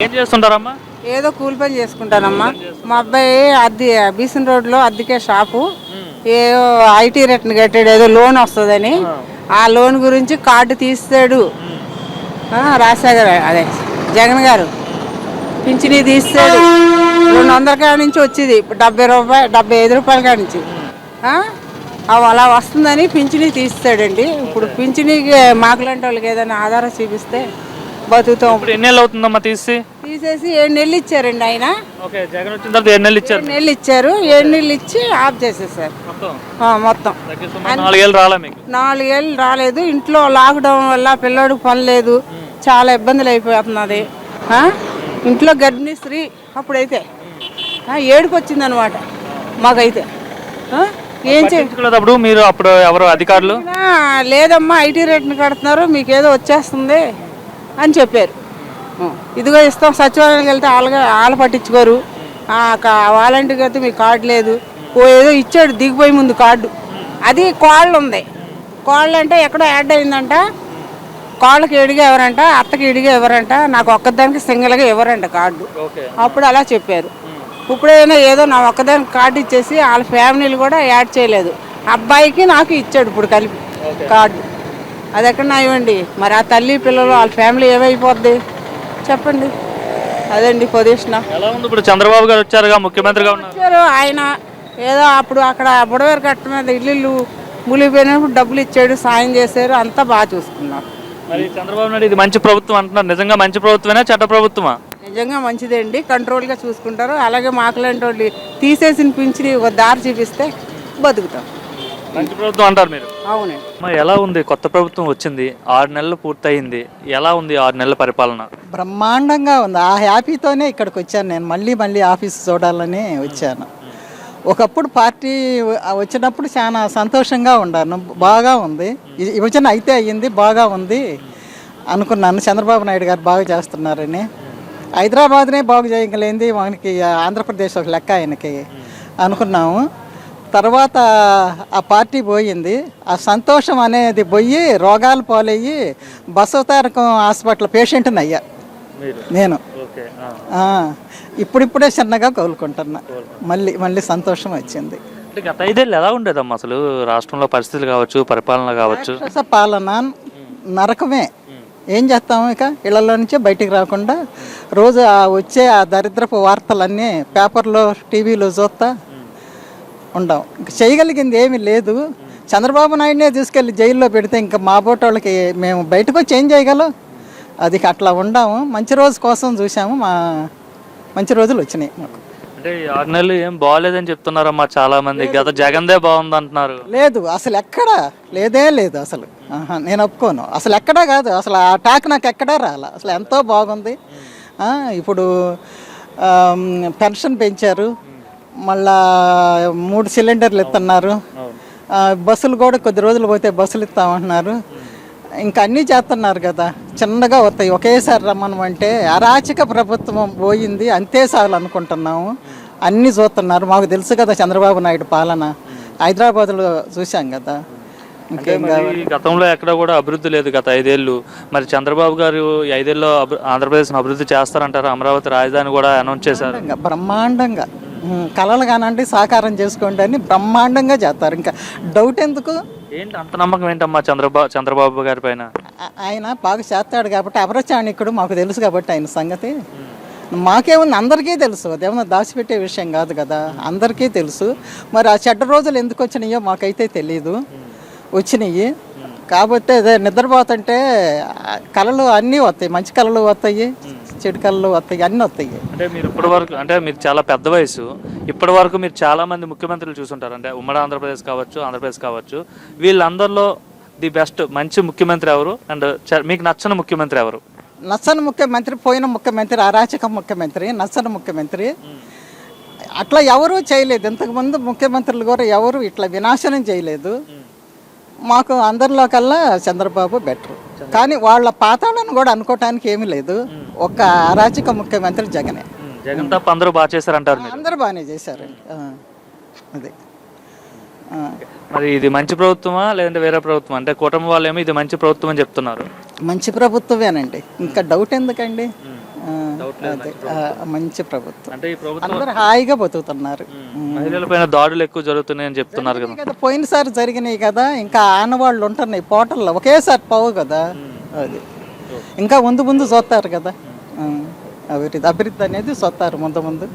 ఏం చేస్తుంటారమ్మా? ఏదో కూలి పని చేసుకుంటానమ్మా. మా అబ్బాయి అద్దె బీసన్ రోడ్లో అద్దెకే షాపు. ఏదో ఐటీ రిటర్న్ కట్టాడు ఏదో లోన్ వస్తుందని. ఆ. లోన్ గురించి కార్డు తీస్తాడు. ఆ, రాజశేఖర్ అదే జగన్ గారు. పింఛనీ తీస్తాడు. రెండు వందల కాడ నుంచి వచ్చేది. ఇప్పుడు డెబ్బై రూపాయలు డెబ్బై ఐదు రూపాయల కాడ నుంచి. ఆ? అవి అలా వస్తుందని పింఛనీ తీస్తాడండి. ఇప్పుడు పింఛనీకి మాకులాంటి వాళ్ళకి ఏదైనా ఆధారం చూపిస్తే బతుకుతాం. ఇప్పుడు ఎన్ని నెలలు అవుతుందమ్మా తీసి? తీసేసి ఏడు నెలలు ఇచ్చారండి ఆయన. ఓకే జగన్ వచ్చిన తర్వాత ఏడు నెలలు ఇచ్చారు. ఏడు నెలలు ఇచ్చారు. ఏడు నెలలు ఇచ్చి ఆఫ్ చేసేసారు. మొత్తం? ఆ, మొత్తం. సుమారు నాలుగేళ్ళు రాలే మీకు? నాలుగేళ్ళు రాలేదు. ఇంట్లో లాక్డౌన్ వల్ల పిల్లోడికి పని లేదు. చాలా ఇబ్బందులు అయిపోతున్నది. ఆ? ఇంట్లో గర్భిణీ స్త్రీ అప్పుడైతే. ఆ, ఏడుపు వచ్చింది అనమాట మాకైతే. ఆ? ఏం చే పట్టించుకునేటప్పుడు మీరు అప్పుడు ఎవరు అధికారులు? ఆ, లేదమ్మా ఐటీ రేట్ని కడుతున్నారు. మీకు ఏదో వచ్చేస్తుంది. అని చెప్పారు. ఇదిగో ఇస్తాం సచివాలయానికి వెళ్తే వాళ్ళగా వాళ్ళు పట్టించుకోరు. వాలంటీర్కి అయితే మీకు కార్డు లేదు. ఓ ఏదో ఇచ్చాడు దిగిపోయి ముందు కార్డు. అది కోళ్ళు ఉంది. కోళ్ళు అంటే ఎక్కడో యాడ్ అయిందంట. కోళ్ళకి ఎడిగా ఎవరంట అత్తకి ఎడిగా ఎవరంట నాకు ఒక్కదానికి సింగిల్గా ఎవరంట కార్డు. అప్పుడు అలా చెప్పారు. ఇప్పుడైనా ఏదో నా ఒక్కదానికి కార్డు ఇచ్చేసి వాళ్ళ ఫ్యామిలీలు కూడా యాడ్ చేయలేదు. అబ్బాయికి నాకు ఇచ్చాడు ఇప్పుడు కలిపి కార్డు. అది ఎక్కడ ఇవ్వండి మరి ఆ తల్లి పిల్లలు వాళ్ళ ఫ్యామిలీ ఏమైపోద్ది? చెప్పండి. అదండి పొజిషన్. ఎలా ఉంది ఇప్పుడు చంద్రబాబు గారు వచ్చారుగా ముఖ్యమంత్రిగా ఉన్నారు? ఆయన ఏదో అప్పుడు అక్కడ బుడవేరు కట్ట మీద ఇల్లు మునిగిపోయినప్పుడు డబ్బులు ఇచ్చాడు సాయం చేశారు అంతా బాగా చూసుకున్నారు. మరి చంద్రబాబు నాయుడు ఇది మంచి ప్రభుత్వం అంటున్నారు. నిజంగా మంచి ప్రభుత్వమేనా చెడ్డ ప్రభుత్వమా? నిజంగా మంచిదండి కంట్రోల్గా చూసుకుంటారు. అలాగే మాకులాంటి వాళ్ళు తీసేసిన పింఛని ఒక దారి చూపిస్తే బతుకుతాం. మంచి ప్రభుత్వం అంటారు మీరు? అవునండి. మరి ఎలా ఉంది? కొత్త ప్రభుత్వం వచ్చింది ఆరు నెలలు పూర్తయింది. ఎలా ఉంది ఆరు నెలల పరిపాలన? బ్రహ్మాండంగా ఉంది. ఆ హ్యాపీతోనే ఇక్కడికి వచ్చాను నేను. మళ్ళీ మళ్ళీ ఆఫీస్ చూడాలని వచ్చాను. ఒకప్పుడు పార్టీ వచ్చినప్పుడు చాలా సంతోషంగా ఉన్నాను బాగా ఉంది. ఇది విభజన అయితే అయ్యింది బాగా ఉంది అనుకున్నాను. చంద్రబాబు నాయుడు గారు బాగా చేస్తున్నారని. హైదరాబాద్నే బాగు చేయగలిగింది మనకి ఆంధ్రప్రదేశ్ ఒక లెక్క ఆయనకి అనుకున్నాము. తర్వాత ఆ పార్టీ పోయింది. ఆ సంతోషం అనేది పోయి రోగాలు పాలయ్యి బసవతారకం హాస్పిటల్ పేషెంట్ని అయ్యా. నేను. ఇప్పుడిప్పుడే చిన్నగా కోలుకుంటున్నా. మళ్ళీ మళ్ళీ సంతోషం వచ్చింది. గత ఐదేళ్ళు ఎలా ఉండేదమ్మా అసలు? రాష్ట్రంలో పరిస్థితులు కావచ్చు పరిపాలన కావచ్చు. పాలన నరకమే. ఏం చేస్తాము ఇక? ఇళ్ళలో నుంచే బయటికి రాకుండా రోజు వచ్చే ఆ దరిద్రపు వార్తలన్నీ పేపర్లో టీవీలో చూస్తా ఉండం ఇంక చేయగలిగింది ఏమీ లేదు. చంద్రబాబు నాయుడునే తీసుకెళ్ళి జైల్లో పెడితే ఇంకా మా బోటోళ్ళకి మేము బయటకు వచ్చి ఏం చేయగలం? అది అట్లా ఉండాము మంచి రోజు కోసం చూసాము మా మంచి రోజులు వచ్చినాయి మాకు. అంటే ఆరు నెలలు ఏం బాగాలేదని చెప్తున్నారమ్మా చాలా మంది గత జగన్దే బాగుంది అంటున్నారు లేదు. అసలు ఎక్కడా? లేదే లేదు అసలు. ఆహా, నేను ఒప్పుకోను. అసలు ఎక్కడా కాదు. అసలు ఆ టాక్ నాకు ఎక్కడా రాల. అసలు ఎంతో బాగుంది. ఆ, ఇప్పుడు ఆమ్, పెన్షన్ పెంచారు. మళ్ళా మూడు సిలిండర్లు ఇస్తున్నారు బస్సులు కూడా కొద్ది రోజులు పోతే బస్సులు ఇస్తామంటున్నారు. ఇంకా అన్నీ చేస్తున్నారు కదా. చిన్నగా వస్తాయి. ఒకేసారి రమ్మనమంటే అరాచక ప్రభుత్వం పోయింది. అంతే చాలు అనుకుంటున్నాము. అన్నీ చూస్తున్నారు. మాకు తెలుసు కదా చంద్రబాబు నాయుడు పాలన. హైదరాబాద్లో చూసాం కదా. గతంలో ఎక్కడ కూడా అభివృద్ధి లేదు గత ఐదేళ్ళు. మరి చంద్రబాబు గారు ఐదేళ్ళలో ఆంధ్రప్రదేశ్ను అభివృద్ధి చేస్తారంటారు? అమరావతి రాజధాని కూడా అనౌన్స్ చేశారు. బ్రహ్మాండంగా. కలలు కానండి సాకారం చేసుకోండి అని బ్రహ్మాండంగా చేస్తారు. ఇంకా డౌట్ ఎందుకు? ఏంటి అంత నమ్మకం ఏంటమ్మా చంద్రబాబు చంద్రబాబు గారి పైన? ఆయన బాగా చేస్తాడు కాబట్టి అపరచాణికుడు మాకు తెలుసు కాబట్టి ఆయన సంగతి. మాకేముంది? అందరికీ తెలుసు. అదేమన్నా దాచిపెట్టే విషయం కాదు కదా. అందరికీ తెలుసు. మరి ఆ చెడ్డ రోజులు ఎందుకు వచ్చినాయో మాకైతే తెలియదు వచ్చినాయి. కాబట్టి అదే నిద్రపోతుంటే కళలు అన్నీ వస్తాయి. మంచి కళలు వస్తాయి. చెడు కళలు వస్తాయి అన్నీ వస్తాయి. అంటే మీరు ఇప్పటి వరకు అంటే మీరు చాలా పెద్ద వయసు. ఇప్పటి వరకు మీరు చాలా మంది ముఖ్యమంత్రులు చూసుంటారు. అంటే ఉమ్మడి ఆంధ్రప్రదేశ్ కావచ్చు ఆంధ్రప్రదేశ్ కావచ్చు. వీళ్ళందరిలో ది బెస్ట్ మంచి ముఖ్యమంత్రి ఎవరు? అండ్ మీకు నచ్చని ముఖ్యమంత్రి ఎవరు? నచ్చని ముఖ్యమంత్రి పోయిన ముఖ్యమంత్రి అరాచక ముఖ్యమంత్రి నచ్చని ముఖ్యమంత్రి. అట్లా ఎవరూ చేయలేదు. ఇంతకుముందు ముఖ్యమంత్రులు కూడా ఎవరు ఇట్లా వినాశనం చేయలేదు. మాకు అందరిలో కల్లా చంద్రబాబు బెటర్. కానీ వాళ్ళ పాతాళను కూడా అనుకోవటానికి ఏమీ లేదు. ఒక అరాచక ముఖ్యమంత్రి జగనే. జగన్ తప్ప అందరూ బాగా చేశారంటారు మీరు. అందరూ బాగానే చేశారండి ఆ, అది. ఆ, మరి ఇది మంచి ప్రభుత్వమా లేదంటే వేరే ప్రభుత్వం? అంటే కూటమి వాళ్ళు ఏమో ఇది మంచి ప్రభుత్వం అని చెప్తున్నారు. మంచి ప్రభుత్వమేనండి. ఇంకా డౌట్ ఎందుకండి? అదే మంచి ప్రభుత్వం. అంటే ఈ ప్రభుత్వం అందరు హాయిగా బతుకుతున్నారు. మహిళల పైన దాడులు ఎక్కువ జరుగుతున్నాయని చెప్తున్నారు కదా. పోయినసారి జరిగినాయి కదా ఇంకా ఆనవాళ్ళు ఉంటున్నాయి పోటల్లో ఒకేసారి పోవు కదా. అది. ఇంకా ముందు ముందు చూస్తారు కదా. ఆ, అభివృద్ధి అభివృద్ధి అనేది చూస్తారు ముందు ముందు.